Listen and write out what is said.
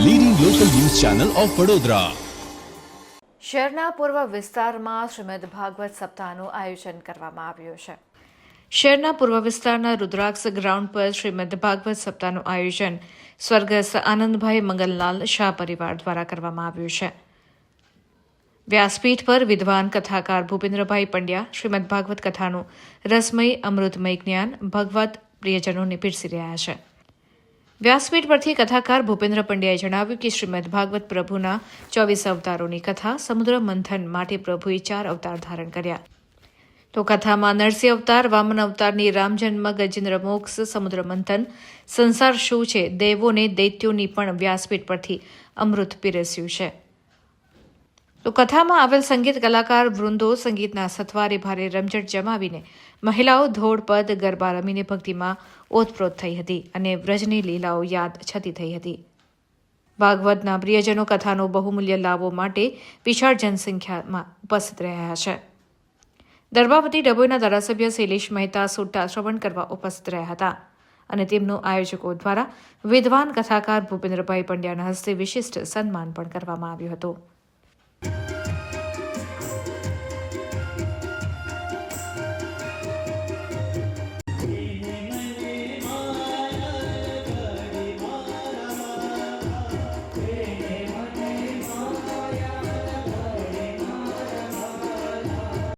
Channel of Vadodara શહેરના પૂર્વ વિસ્તારમાં શ્રીમદ ભાગવત સપ્તાહનું આયોજન કરવામાં આવ્યું છે. શહેરના પૂર્વ વિસ્તારના રુદ્રાક્ષ ગ્રાઉન્ડ પર શ્રીમદ ભાગવત સપ્તાહનું આયોજન સ્વર્ગસ્થ આનંદભાઈ મંગલલાલ શાહ પરિવાર દ્વારા કરવામાં આવ્યું છે. વ્યાસપીઠ પર વિદ્વાન કથાકાર ભૂપેન્દ્રભાઈ પંડ્યા શ્રીમદ ભાગવત કથાનું રસમય અમૃતમય જ્ઞાન ભગવત પ્રિયજનોને પીરસી રહ્યા છે. વ્યાસપીઠ પરથી કથાકાર ભૂપેન્દ્ર પંડ્યાએ જણાવ્યું કે શ્રીમદ ભાગવત પ્રભુના ચોવીસ અવતારોની કથા સમુદ્ર મંથન માટે પ્રભુએ ચાર અવતાર ધારણ કર્યા. તો કથામાં નરસિંહ અવતાર, વામન અવતારની રામજન્મ ગજેન્દ્ર મોક્ષ, સમુદ્ર મંથન, સંસાર શું છે, દેવોને દૈત્યોની પણ વ્યાસપીઠ પરથી અમૃત પીરસ્યું છે. તો કથામાં આવેલ સંગીત કલાકાર વૃંદો સંગીતના સથવારે ભારે રમઝટ જમાવીને મહિલાઓ ધોળપદ ગરબા રમીને ભક્તિમાં ઓતપ્રોત થઈ હતી અને વ્રજની લીલાઓ યાદ છતી થઈ હતી. ભાગવતના પ્રિયજનો કથાનો બહુમૂલ્ય લાવો માટે વિશાળ જનસંખ્યામાં ઉપસ્થિત રહ્યા છે. દરબાપતિ ડભોઈના ધારાસભ્ય શૈલેષ મહેતા સુટ્ટા શ્રવણ કરવા ઉપસ્થિત રહ્યા હતા અને તેમનું આયોજકો દ્વારા વિદ્વાન કથાકાર ભૂપેન્દ્રભાઈ પંડ્યાના હસ્તે વિશિષ્ટ સન્માન પણ કરવામાં આવ્યું હતું.